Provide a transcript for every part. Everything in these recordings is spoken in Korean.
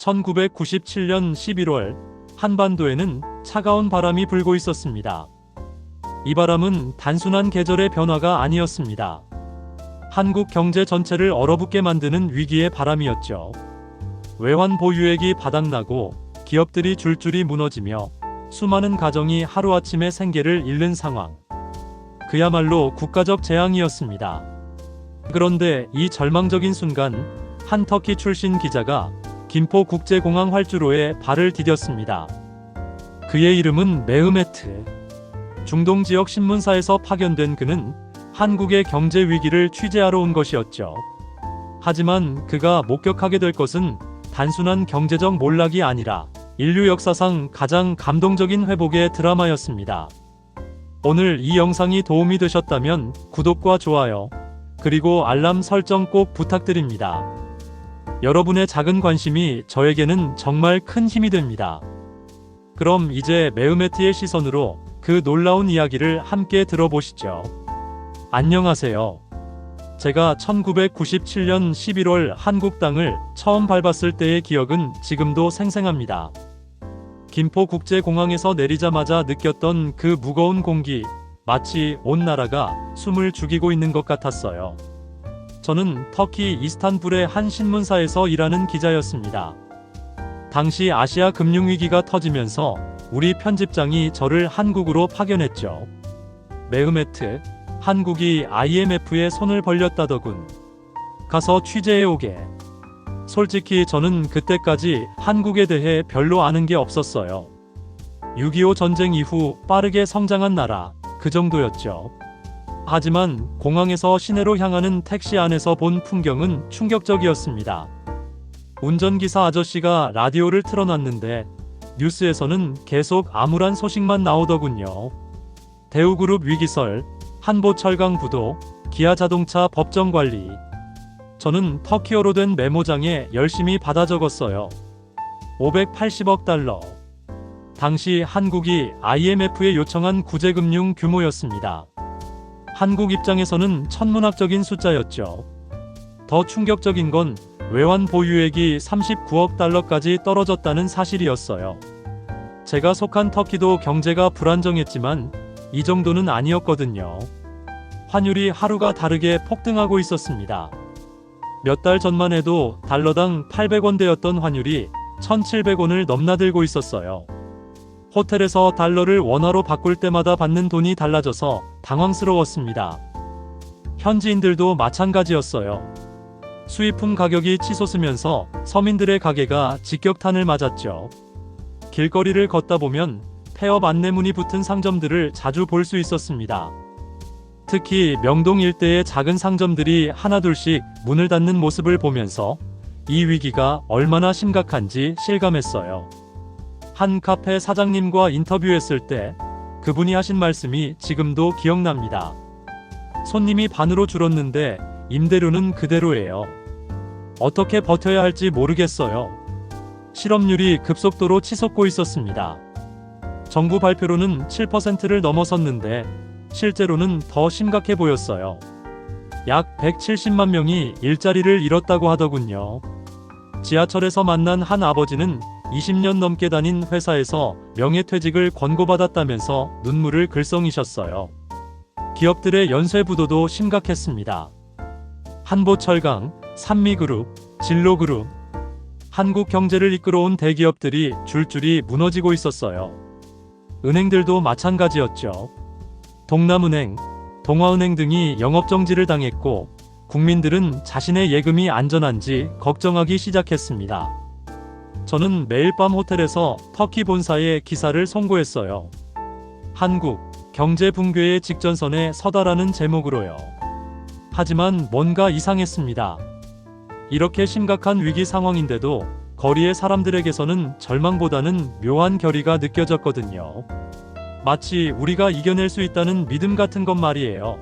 1997년 11월 한반도에는 차가운 바람이 불고 있었습니다. 이 바람은 단순한 계절의 변화가 아니었습니다. 한국 경제 전체를 얼어붙게 만드는 위기의 바람이었죠. 외환 보유액이 바닥나고 기업들이 줄줄이 무너지며 수많은 가정이 하루아침에 생계를 잃는 상황. 그야말로 국가적 재앙이었습니다. 그런데 이 절망적인 순간 한 터키 출신 기자가 김포 국제공항 활주로에 발을 디뎠습니다. 그의 이름은 메흐메트. 중동 지역 신문사에서 파견된 그는 한국의 경제 위기를 취재하러 온 것이었죠. 하지만 그가 목격하게 될 것은 단순한 경제적 몰락이 아니라 인류 역사상 가장 감동적인 회복의 드라마였습니다. 오늘 이 영상이 도움이 되셨다면 구독과 좋아요, 그리고 알람 설정 꼭 부탁드립니다. 여러분의 작은 관심이 저에게는 정말 큰 힘이 됩니다. 그럼 이제 메우메트의 시선으로 그 놀라운 이야기를 함께 들어보시죠. 안녕하세요. 제가 1997년 11월 한국 땅을 처음 밟았을 때의 기억은 지금도 생생합니다. 김포 국제공항에서 내리자마자 느꼈던 그 무거운 공기, 마치 온 나라가 숨을 죽이고 있는 것 같았어요. 저는 터키 이스탄불의 한 신문사에서 일하는 기자였습니다. 당시 아시아 금융위기가 터지면서 우리 편집장이 저를 한국으로 파견했죠. 메흐메트, 한국이 IMF에 손을 벌렸다더군. 가서 취재해 오게. 솔직히 저는 그때까지 한국에 대해 별로 아는 게 없었어요. 6.25 전쟁 이후 빠르게 성장한 나라, 그 정도였죠. 하지만 공항에서 시내로 향하는 택시 안에서 본 풍경은 충격적이었습니다. 운전기사 아저씨가 라디오를 틀어놨는데 뉴스에서는 계속 암울한 소식만 나오더군요. 대우그룹 위기설, 한보철강 부도, 기아자동차 법정 관리. 저는 터키어로 된 메모장에 열심히 받아 적었어요. 580억 달러. 당시 한국이 IMF에 요청한 구제금융 규모였습니다. 한국 입장에서는 천문학적인 숫자였죠. 더 충격적인 건 외환 보유액이 39억 달러까지 떨어졌다는 사실이었어요. 제가 속한 터키도 경제가 불안정했지만 이 정도는 아니었거든요. 환율이 하루가 다르게 폭등하고 있었습니다. 몇 달 전만 해도 달러당 800원대였던 환율이 1,700원을 넘나들고 있었어요. 호텔에서 달러를 원화로 바꿀 때마다 받는 돈이 달라져서 당황스러웠습니다. 현지인들도 마찬가지였어요. 수입품 가격이 치솟으면서 서민들의 가게가 직격탄을 맞았죠. 길거리를 걷다 보면 폐업 안내문이 붙은 상점들을 자주 볼 수 있었습니다. 특히 명동 일대의 작은 상점들이 하나둘씩 문을 닫는 모습을 보면서 이 위기가 얼마나 심각한지 실감했어요. 한 카페 사장님과 인터뷰했을 때 그분이 하신 말씀이 지금도 기억납니다. 손님이 반으로 줄었는데 임대료는 그대로예요. 어떻게 버텨야 할지 모르겠어요. 실업률이 급속도로 치솟고 있었습니다. 정부 발표로는 7%를 넘어섰는데 실제로는 더 심각해 보였어요. 약 170만 명이 일자리를 잃었다고 하더군요. 지하철에서 만난 한 아버지는 20년 넘게 다닌 회사에서 명예퇴직을 권고받았다면서 눈물을 글썽이셨어요. 기업들의 연쇄부도도 심각했습니다. 한보철강, 산미그룹, 진로그룹, 한국 경제를 이끌어온 대기업들이 줄줄이 무너지고 있었어요. 은행들도 마찬가지였죠. 동남은행, 동아은행 등이 영업정지를 당했고 국민들은 자신의 예금이 안전한지 걱정하기 시작했습니다. 저는 매일 밤 호텔에서 터키 본사에 기사를 송고했어요. 한국 경제 붕괴의 직전선에 서다라는 제목으로요. 하지만 뭔가 이상했습니다. 이렇게 심각한 위기 상황인데도 거리의 사람들에게서는 절망보다는 묘한 결의가 느껴졌거든요. 마치 우리가 이겨낼 수 있다는 믿음 같은 것 말이에요.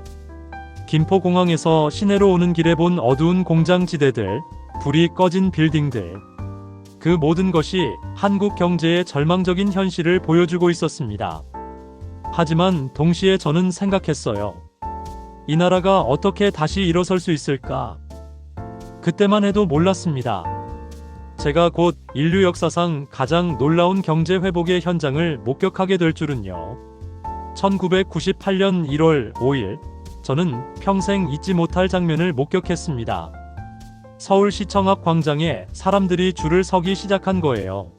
김포공항에서 시내로 오는 길에 본 어두운 공장 지대들, 불이 꺼진 빌딩들. 그 모든 것이 한국 경제의 절망적인 현실을 보여주고 있었습니다. 하지만 동시에 저는 생각했어요. 이 나라가 어떻게 다시 일어설 수 있을까? 그때만 해도 몰랐습니다. 제가 곧 인류 역사상 가장 놀라운 경제 회복의 현장을 목격하게 될 줄은요. 1998년 1월 5일, 저는 평생 잊지 못할 장면을 목격했습니다. 서울시청 앞 광장에 사람들이 줄을 서기 시작한 거예요.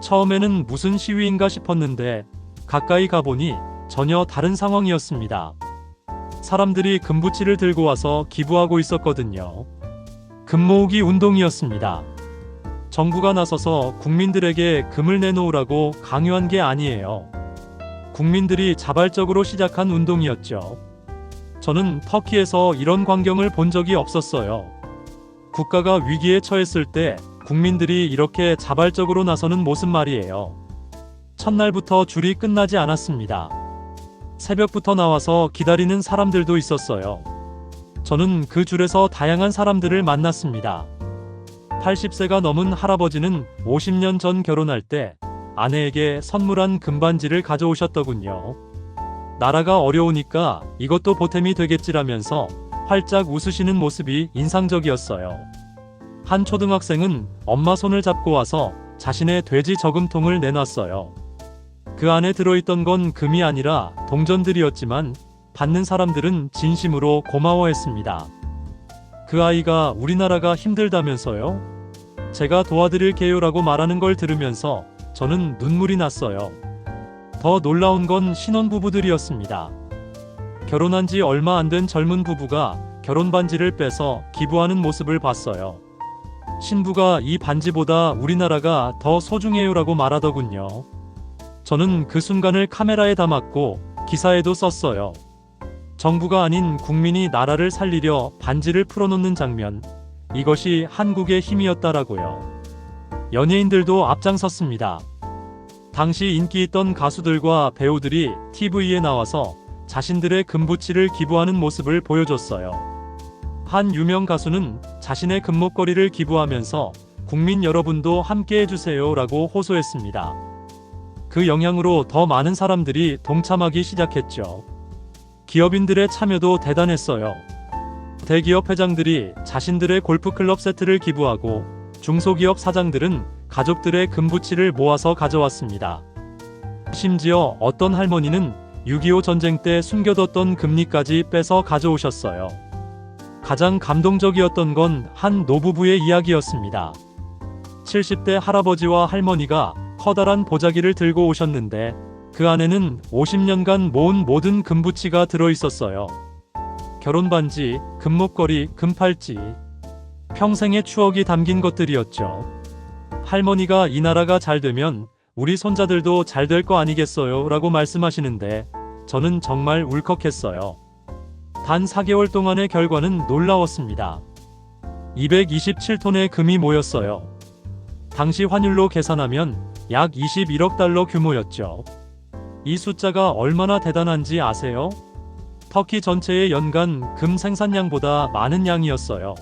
처음에는 무슨 시위인가 싶었는데 가까이 가보니 전혀 다른 상황이었습니다. 사람들이 금부치를 들고 와서 기부하고 있었거든요. 금모으기 운동이었습니다. 정부가 나서서 국민들에게 금을 내놓으라고 강요한 게 아니에요. 국민들이 자발적으로 시작한 운동이었죠. 저는 터키에서 이런 광경을 본 적이 없었어요. 국가가 위기에 처했을 때 국민들이 이렇게 자발적으로 나서는 모습 말이에요. 첫날부터 줄이 끝나지 않았습니다. 새벽부터 나와서 기다리는 사람들도 있었어요. 저는 그 줄에서 다양한 사람들을 만났습니다. 80세가 넘은 할아버지는 50년 전 결혼할 때 아내에게 선물한 금반지를 가져오셨더군요. 나라가 어려우니까 이것도 보탬이 되겠지라면서 활짝 웃으시는 모습이 인상적이었어요. 한 초등학생은 엄마 손을 잡고 와서 자신의 돼지 저금통을 내놨어요. 그 안에 들어있던 건 금이 아니라 동전들이었지만 받는 사람들은 진심으로 고마워했습니다. 그 아이가 우리나라가 힘들다면서요? 제가 도와드릴게요 라고 말하는 걸 들으면서 저는 눈물이 났어요. 더 놀라운 건 신혼부부들이었습니다. 결혼한 지 얼마 안 된 젊은 부부가 결혼 반지를 빼서 기부하는 모습을 봤어요. 신부가 이 반지보다 우리나라가 더 소중해요라고 말하더군요. 저는 그 순간을 카메라에 담았고 기사에도 썼어요. 정부가 아닌 국민이 나라를 살리려 반지를 풀어놓는 장면. 이것이 한국의 힘이었다라고요. 연예인들도 앞장섰습니다. 당시 인기 있던 가수들과 배우들이 TV에 나와서 자신들의 금부치를 기부하는 모습을 보여줬어요. 한 유명 가수는 자신의 금목걸이를 기부하면서 국민 여러분도 함께 해주세요 라고 호소했습니다. 그 영향으로 더 많은 사람들이 동참하기 시작했죠. 기업인들의 참여도 대단했어요. 대기업 회장들이 자신들의 골프클럽 세트를 기부하고 중소기업 사장들은 가족들의 금부치를 모아서 가져왔습니다. 심지어 어떤 할머니는 6.25 전쟁 때 숨겨뒀던 금리까지 빼서 가져오셨어요. 가장 감동적이었던 건 한 노부부의 이야기였습니다. 70대 할아버지와 할머니가 커다란 보자기를 들고 오셨는데 그 안에는 50년간 모은 모든 금부치가 들어 있었어요. 결혼 반지, 금목걸이, 금팔찌. 평생의 추억이 담긴 것들이었죠. 할머니가 이 나라가 잘 되면 우리 손자들도 잘 될 거 아니겠어요? 라고 말씀하시는데 저는 정말 울컥했어요. 단 4개월 동안의 결과는 놀라웠습니다. 227톤의 금이 모였어요. 당시 환율로 계산하면 약 21억 달러 규모였죠. 이 숫자가 얼마나 대단한지 아세요? 터키 전체의 연간 금 생산량보다 많은 양이었어요.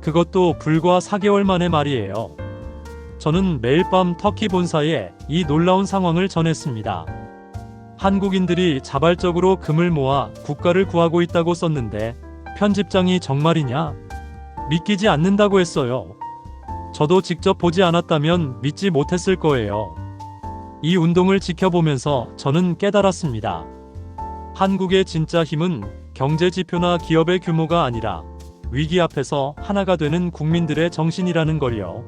그것도 불과 4개월 만의 말이에요. 저는 매일 밤 터키 본사에 이 놀라운 상황을 전했습니다. 한국인들이 자발적으로 금을 모아 국가를 구하고 있다고 썼는데 편집장이 정말이냐? 믿기지 않는다고 했어요. 저도 직접 보지 않았다면 믿지 못했을 거예요. 이 운동을 지켜보면서 저는 깨달았습니다. 한국의 진짜 힘은 경제 지표나 기업의 규모가 아니라 위기 앞에서 하나가 되는 국민들의 정신이라는 걸요.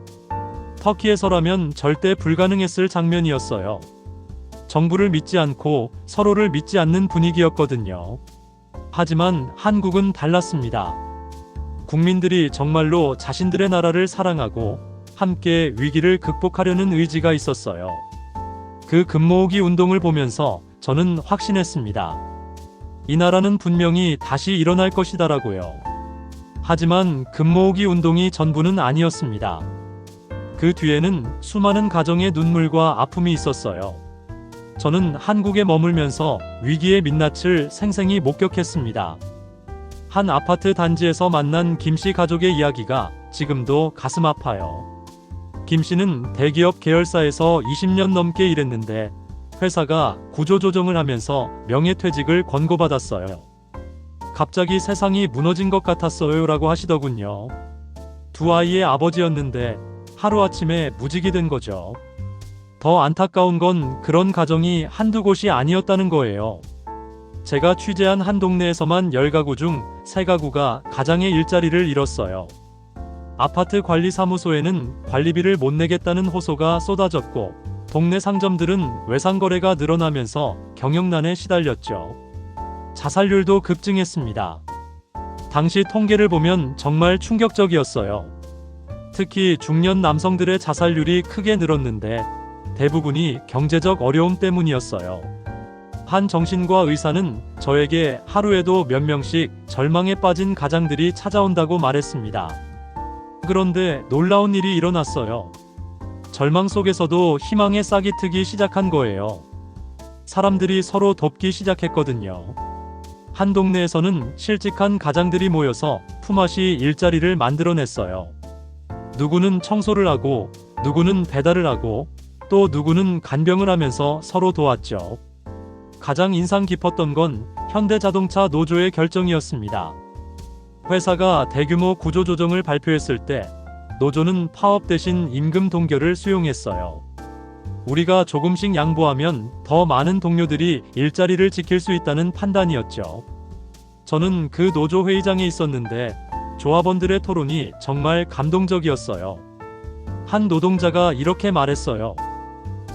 터키에서라면 절대 불가능했을 장면이었어요. 정부를 믿지 않고 서로를 믿지 않는 분위기였거든요. 하지만 한국은 달랐습니다. 국민들이 정말로 자신들의 나라를 사랑하고 함께 위기를 극복하려는 의지가 있었어요. 그 금모으기 운동을 보면서 저는 확신했습니다. 이 나라는 분명히 다시 일어날 것이다라고요. 하지만 금모으기 운동이 전부는 아니었습니다. 그 뒤에는 수많은 가정의 눈물과 아픔이 있었어요. 저는 한국에 머물면서 위기의 민낯을 생생히 목격했습니다. 한 아파트 단지에서 만난 김씨 가족의 이야기가 지금도 가슴 아파요. 김 씨는 대기업 계열사에서 20년 넘게 일했는데 회사가 구조조정을 하면서 명예퇴직을 권고받았어요. 갑자기 세상이 무너진 것 같았어요 라고 하시더군요. 두 아이의 아버지였는데 하루아침에 무직이 된 거죠. 더 안타까운 건 그런 가정이 한두 곳이 아니었다는 거예요. 제가 취재한 한 동네에서만 10가구 중 3가구가 가장의 일자리를 잃었어요. 아파트 관리 사무소에는 관리비를 못 내겠다는 호소가 쏟아졌고 동네 상점들은 외상 거래가 늘어나면서 경영난에 시달렸죠. 자살률도 급증했습니다. 당시 통계를 보면 정말 충격적이었어요. 특히 중년 남성들의 자살률이 크게 늘었는데 대부분이 경제적 어려움 때문이었어요. 한 정신과 의사는 저에게 하루에도 몇 명씩 절망에 빠진 가장들이 찾아온다고 말했습니다. 그런데 놀라운 일이 일어났어요. 절망 속에서도 희망의 싹이 트기 시작한 거예요. 사람들이 서로 돕기 시작했거든요. 한 동네에서는 실직한 가장들이 모여서 품앗이 일자리를 만들어냈어요. 누구는 청소를 하고, 누구는 배달을 하고, 또 누구는 간병을 하면서 서로 도왔죠. 가장 인상 깊었던 건 현대자동차 노조의 결정이었습니다. 회사가 대규모 구조조정을 발표했을 때 노조는 파업 대신 임금 동결을 수용했어요. 우리가 조금씩 양보하면 더 많은 동료들이 일자리를 지킬 수 있다는 판단이었죠. 저는 그 노조 회의장에 있었는데 조합원들의 토론이 정말 감동적이었어요. 한 노동자가 이렇게 말했어요.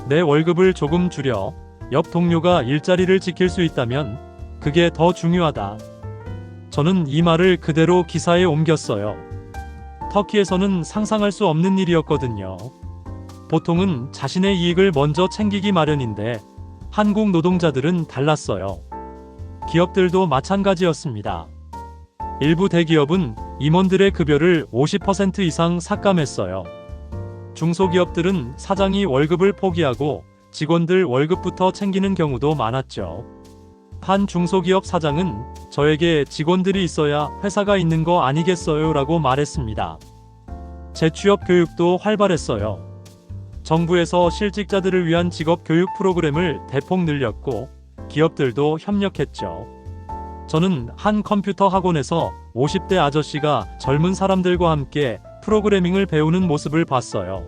내 월급을 조금 줄여 옆 동료가 일자리를 지킬 수 있다면 그게 더 중요하다. 저는 이 말을 그대로 기사에 옮겼어요. 터키에서는 상상할 수 없는 일이었거든요. 보통은 자신의 이익을 먼저 챙기기 마련인데 한국 노동자들은 달랐어요. 기업들도 마찬가지였습니다. 일부 대기업은 임원들의 급여를 50% 이상 삭감했어요. 중소기업들은 사장이 월급을 포기하고 직원들 월급부터 챙기는 경우도 많았죠. 한 중소기업 사장은 저에게 직원들이 있어야 회사가 있는 거 아니겠어요? 라고 말했습니다. 재취업 교육도 활발했어요. 정부에서 실직자들을 위한 직업 교육 프로그램을 대폭 늘렸고 기업들도 협력했죠. 저는 한 컴퓨터 학원에서 50대 아저씨가 젊은 사람들과 함께 프로그래밍을 배우는 모습을 봤어요.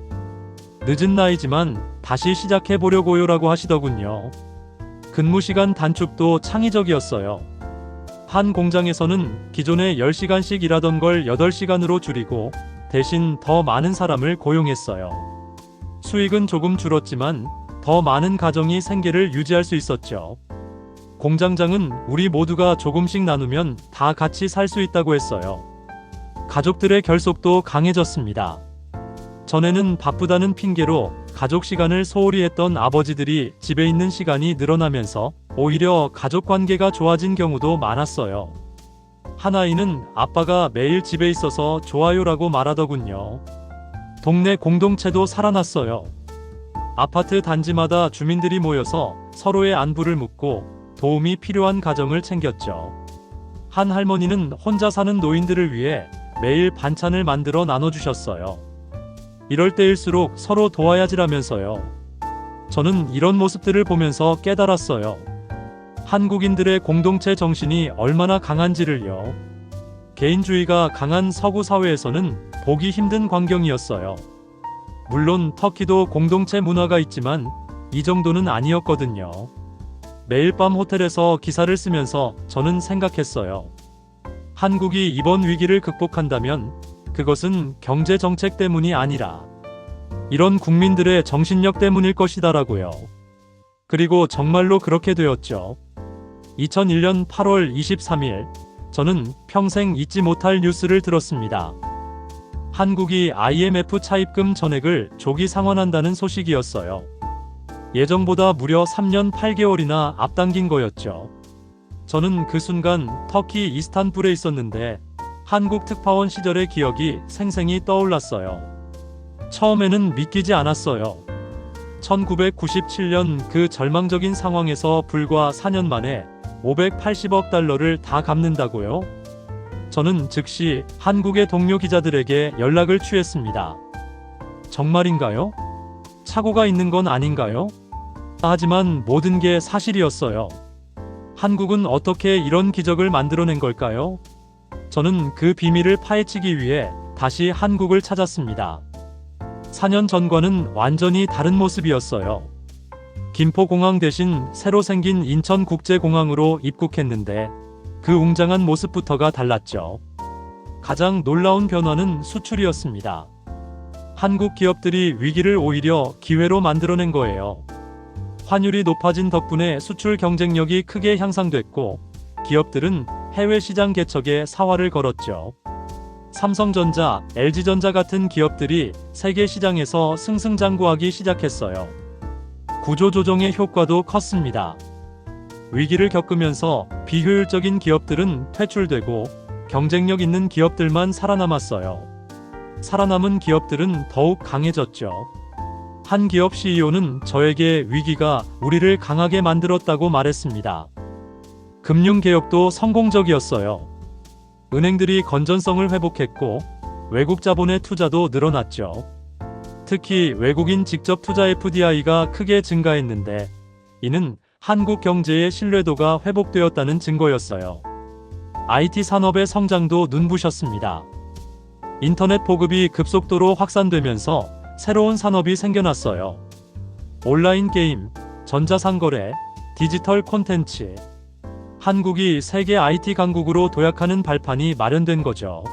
늦은 나이지만 다시 시작해 보려고요 라고 하시더군요. 근무 시간 단축도 창의적이었어요. 한 공장에서는 기존에 10시간씩 일하던 걸 8시간으로 줄이고 대신 더 많은 사람을 고용했어요. 수익은 조금 줄었지만 더 많은 가정이 생계를 유지할 수 있었죠. 공장장은 우리 모두가 조금씩 나누면 다 같이 살 수 있다고 했어요. 가족들의 결속도 강해졌습니다. 전에는 바쁘다는 핑계로 가족 시간을 소홀히 했던 아버지들이 집에 있는 시간이 늘어나면서 오히려 가족 관계가 좋아진 경우도 많았어요. 한 아이는 아빠가 매일 집에 있어서 좋아요라고 말하더군요. 동네 공동체도 살아났어요. 아파트 단지마다 주민들이 모여서 서로의 안부를 묻고 도움이 필요한 가정을 챙겼죠. 한 할머니는 혼자 사는 노인들을 위해 매일 반찬을 만들어 나눠주셨어요. 이럴 때일수록 서로 도와야지라면서요. 저는 이런 모습들을 보면서 깨달았어요. 한국인들의 공동체 정신이 얼마나 강한지를요. 개인주의가 강한 서구 사회에서는 보기 힘든 광경이었어요. 물론 터키도 공동체 문화가 있지만 이 정도는 아니었거든요. 매일 밤 호텔에서 기사를 쓰면서 저는 생각했어요. 한국이 이번 위기를 극복한다면 그것은 경제 정책 때문이 아니라 이런 국민들의 정신력 때문일 것이다라고요. 그리고 정말로 그렇게 되었죠. 2001년 8월 23일 저는 평생 잊지 못할 뉴스를 들었습니다. 한국이 IMF 차입금 전액을 조기 상환한다는 소식이었어요. 예정보다 무려 3년 8개월이나 앞당긴 거였죠. 저는 그 순간 터키 이스탄불에 있었는데 한국 특파원 시절의 기억이 생생히 떠올랐어요. 처음에는 믿기지 않았어요. 1997년 그 절망적인 상황에서 불과 4년 만에 580억 달러를 다 갚는다고요? 저는 즉시 한국의 동료 기자들에게 연락을 취했습니다. 정말인가요? 착오가 있는 건 아닌가요? 하지만 모든 게 사실이었어요. 한국은 어떻게 이런 기적을 만들어낸 걸까요? 저는 그 비밀을 파헤치기 위해 다시 한국을 찾았습니다. 4년 전과는 완전히 다른 모습이었어요. 김포공항 대신 새로 생긴 인천국제공항으로 입국했는데 그 웅장한 모습부터가 달랐죠. 가장 놀라운 변화는 수출이었습니다. 한국 기업들이 위기를 오히려 기회로 만들어낸 거예요. 환율이 높아진 덕분에 수출 경쟁력이 크게 향상됐고 기업들은 해외 시장 개척에 사활을 걸었죠. 삼성전자, LG전자 같은 기업들이 세계 시장에서 승승장구하기 시작했어요. 구조조정의 효과도 컸습니다. 위기를 겪으면서 비효율적인 기업들은 퇴출되고 경쟁력 있는 기업들만 살아남았어요. 살아남은 기업들은 더욱 강해졌죠. 한 기업 CEO는 저에게 위기가 우리를 강하게 만들었다고 말했습니다. 금융개혁도 성공적이었어요. 은행들이 건전성을 회복했고 외국 자본의 투자도 늘어났죠. 특히 외국인 직접 투자 FDI가 크게 증가했는데 이는 한국 경제의 신뢰도가 회복되었다는 증거였어요. IT 산업의 성장도 눈부셨습니다. 인터넷 보급이 급속도로 확산되면서 새로운 산업이 생겨났어요. 온라인 게임, 전자상거래, 디지털 콘텐츠. 한국이 세계 IT 강국으로 도약하는 발판이 마련된 거죠.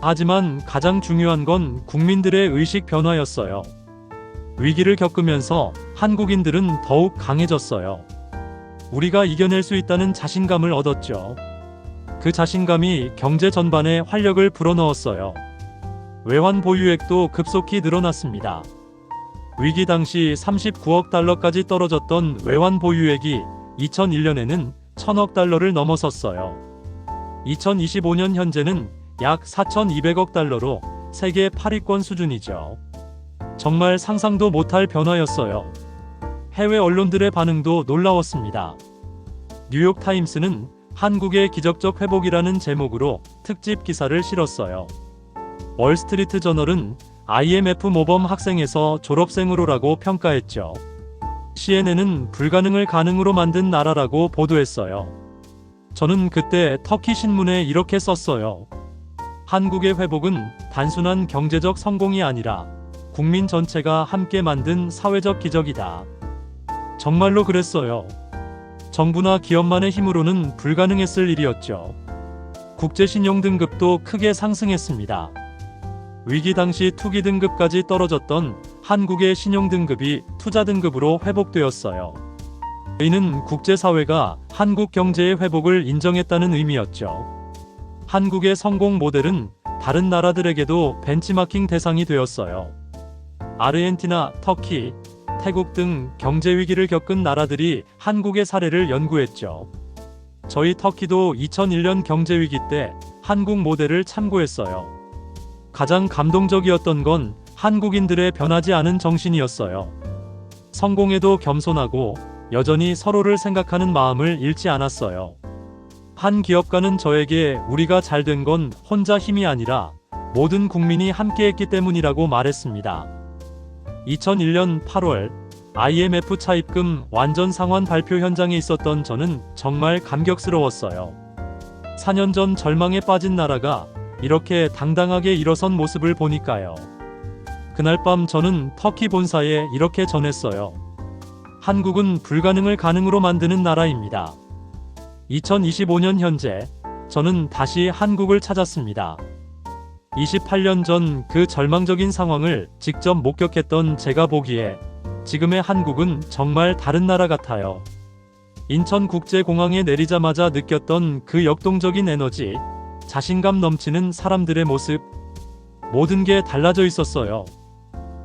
하지만 가장 중요한 건 국민들의 의식 변화였어요. 위기를 겪으면서 한국인들은 더욱 강해졌어요. 우리가 이겨낼 수 있다는 자신감을 얻었죠. 그 자신감이 경제 전반에 활력을 불어넣었어요. 외환 보유액도 급속히 늘어났습니다. 위기 당시 39억 달러까지 떨어졌던 외환 보유액이 2001년에는 1000억 달러를 넘어섰어요. 2025년 현재는 약 4,200억 달러로 세계 8위권 수준이죠. 정말 상상도 못할 변화였어요. 해외 언론들의 반응도 놀라웠습니다. 뉴욕 타임스는 한국의 기적적 회복이라는 제목으로 특집 기사를 실었어요. 월스트리트 저널은 IMF 모범 학생에서 졸업생으로라고 평가했죠. CNN은 불가능을 가능으로 만든 나라라고 보도했어요. 저는 그때 터키 신문에 이렇게 썼어요. 한국의 회복은 단순한 경제적 성공이 아니라 국민 전체가 함께 만든 사회적 기적이다. 정말로 그랬어요. 정부나 기업만의 힘으로는 불가능했을 일이었죠. 국제신용 등급도 크게 상승했습니다. 위기 당시 투기 등급까지 떨어졌던 한국의 신용 등급이 투자 등급으로 회복되었어요. 이는 국제사회가 한국 경제의 회복을 인정했다는 의미였죠. 한국의 성공 모델은 다른 나라들에게도 벤치마킹 대상이 되었어요. 아르헨티나, 터키, 태국 등 경제 위기를 겪은 나라들이 한국의 사례를 연구했죠. 저희 터키도 2001년 경제 위기 때 한국 모델을 참고했어요. 가장 감동적이었던 건 한국인들의 변하지 않은 정신이었어요. 성공에도 겸손하고 여전히 서로를 생각하는 마음을 잃지 않았어요. 한 기업가는 저에게 우리가 잘 된 건 혼자 힘이 아니라 모든 국민이 함께했기 때문이라고 말했습니다. 2001년 8월 IMF 차입금 완전 상환 발표 현장에 있었던 저는 정말 감격스러웠어요. 4년 전 절망에 빠진 나라가 이렇게 당당하게 일어선 모습을 보니까요. 그날 밤 저는 터키 본사에 이렇게 전했어요. 한국은 불가능을 가능으로 만드는 나라입니다. 2025년 현재 저는 다시 한국을 찾았습니다. 28년 전 그 절망적인 상황을 직접 목격했던 제가 보기에 지금의 한국은 정말 다른 나라 같아요. 인천국제공항에 내리자마자 느꼈던 그 역동적인 에너지, 자신감 넘치는 사람들의 모습, 모든 게 달라져 있었어요.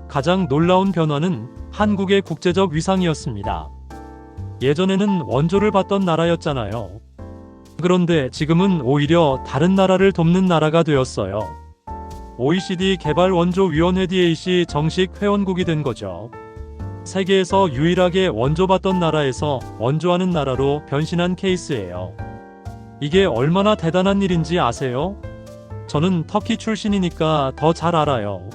가장 놀라운 변화는 한국의 국제적 위상이었습니다. 예전에는 원조를 받던 나라였잖아요. 그런데 지금은 오히려 다른 나라를 돕는 나라가 되었어요. OECD 개발 원조 위원회 DAC 정식 회원국이 된 거죠. 세계에서 유일하게 원조받던 나라에서 원조하는 나라로 변신한 케이스예요. 이게 얼마나 대단한 일인지 아세요? 저는 터키 출신이니까 더 잘 알아요.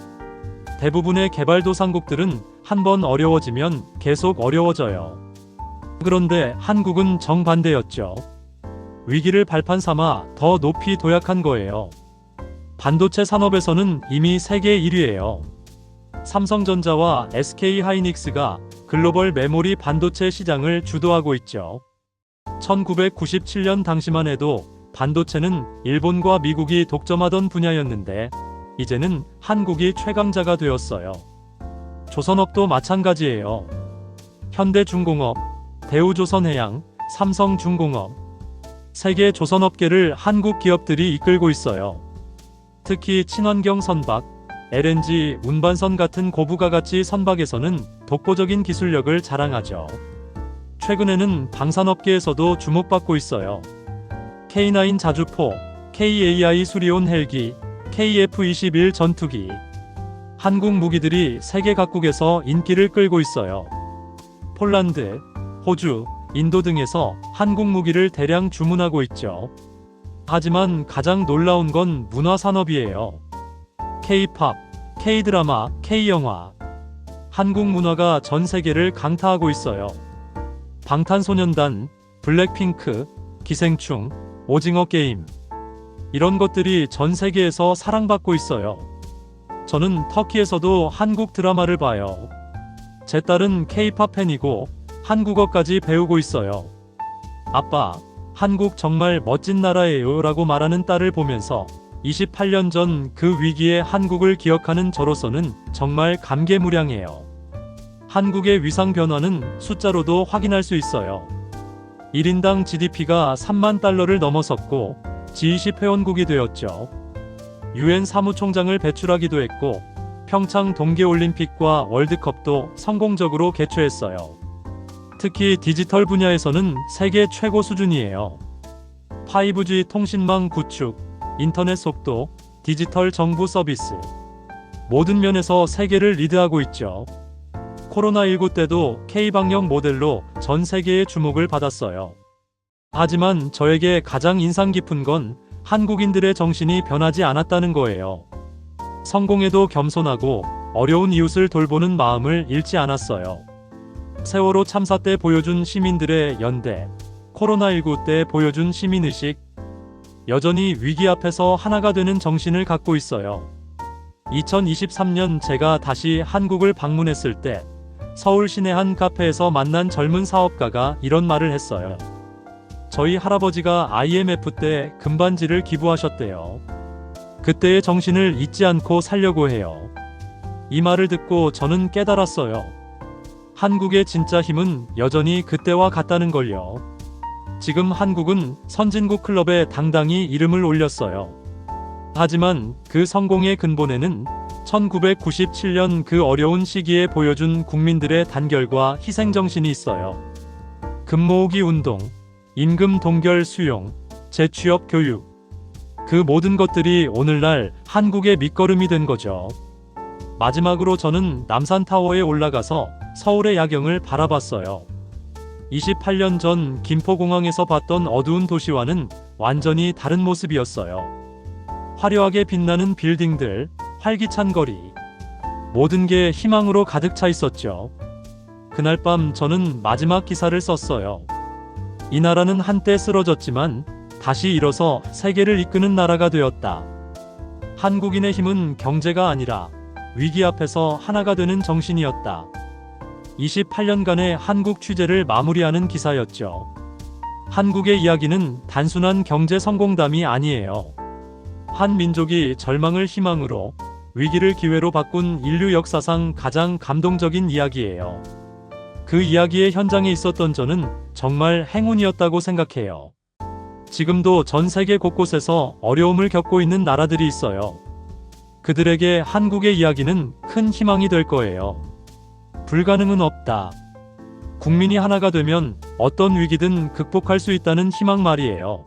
대부분의 개발도상국들은 한 번 어려워지면 계속 어려워져요. 그런데 한국은 정반대였죠. 위기를 발판 삼아 더 높이 도약한 거예요. 반도체 산업에서는 이미 세계 1위예요. 삼성전자와 SK 하이닉스가 글로벌 메모리 반도체 시장을 주도하고 있죠. 1997년 당시만 해도 반도체는 일본과 미국이 독점하던 분야였는데 이제는 한국이 최강자가 되었어요. 조선업도 마찬가지예요. 현대중공업, 대우조선해양, 삼성중공업, 세계 조선업계를 한국 기업들이 이끌고 있어요. 특히 친환경 선박, LNG, 운반선 같은 고부가 가치 선박에서는 독보적인 기술력을 자랑하죠. 최근에는 방산업계에서도 주목받고 있어요. K9 자주포, KAI 수리온 헬기, KF-21 전투기. 한국 무기들이 세계 각국에서 인기를 끌고 있어요. 폴란드, 호주, 인도 등에서 한국 무기를 대량 주문하고 있죠. 하지만 가장 놀라운 건 문화 산업이에요. K-팝, K-드라마, K-영화. 한국 문화가 전 세계를 강타하고 있어요. 방탄소년단, 블랙핑크, 기생충, 오징어 게임. 이런 것들이 전 세계에서 사랑받고 있어요. 저는 터키에서도 한국 드라마를 봐요. 제 딸은 K-팝 팬이고 한국어까지 배우고 있어요. 아빠, 한국 정말 멋진 나라예요 라고 말하는 딸을 보면서 28년 전 그 위기에 한국을 기억하는 저로서는 정말 감개무량해요. 한국의 위상 변화는 숫자로도 확인할 수 있어요. 1인당 GDP가 3만 달러를 넘어섰고 G20 회원국이 되었죠. 유엔 사무총장을 배출하기도 했고 평창 동계올림픽과 월드컵도 성공적으로 개최했어요. 특히 디지털 분야에서는 세계 최고 수준이에요. 5G 통신망 구축, 인터넷 속도, 디지털 정부 서비스. 모든 면에서 세계를 리드하고 있죠. 코로나19 때도 K방역 모델로 전 세계의 주목을 받았어요. 하지만 저에게 가장 인상 깊은 건 한국인들의 정신이 변하지 않았다는 거예요. 성공에도 겸손하고 어려운 이웃을 돌보는 마음을 잃지 않았어요. 세월호 참사 때 보여준 시민들의 연대, 코로나19 때 보여준 시민의식, 여전히 위기 앞에서 하나가 되는 정신을 갖고 있어요. 2023년 제가 다시 한국을 방문했을 때 서울 시내 한 카페에서 만난 젊은 사업가가 이런 말을 했어요. 저희 할아버지가 IMF 때 금반지를 기부하셨대요. 그때의 정신을 잊지 않고 살려고 해요. 이 말을 듣고 저는 깨달았어요. 한국의 진짜 힘은 여전히 그때와 같다는 걸요. 지금 한국은 선진국 클럽에 당당히 이름을 올렸어요. 하지만 그 성공의 근본에는 1997년 그 어려운 시기에 보여준 국민들의 단결과 희생정신이 있어요. 금모으기 운동, 임금 동결 수용, 재취업 교육. 그 모든 것들이 오늘날 한국의 밑거름이 된 거죠. 마지막으로 저는 남산타워에 올라가서 서울의 야경을 바라봤어요. 28년 전 김포공항에서 봤던 어두운 도시와는 완전히 다른 모습이었어요. 화려하게 빛나는 빌딩들, 활기찬 거리. 모든 게 희망으로 가득 차 있었죠. 그날 밤 저는 마지막 기사를 썼어요. 이 나라는 한때 쓰러졌지만 다시 일어서 세계를 이끄는 나라가 되었다. 한국인의 힘은 경제가 아니라 위기 앞에서 하나가 되는 정신이었다. 28년간의 한국 취재를 마무리하는 기사였죠. 한국의 이야기는 단순한 경제 성공담이 아니에요. 한 민족이 절망을 희망으로 위기를 기회로 바꾼 인류 역사상 가장 감동적인 이야기예요. 그 이야기의 현장에 있었던 저는 정말 행운이었다고 생각해요. 지금도 전 세계 곳곳에서 어려움을 겪고 있는 나라들이 있어요. 그들에게 한국의 이야기는 큰 희망이 될 거예요. 불가능은 없다. 국민이 하나가 되면 어떤 위기든 극복할 수 있다는 희망 말이에요.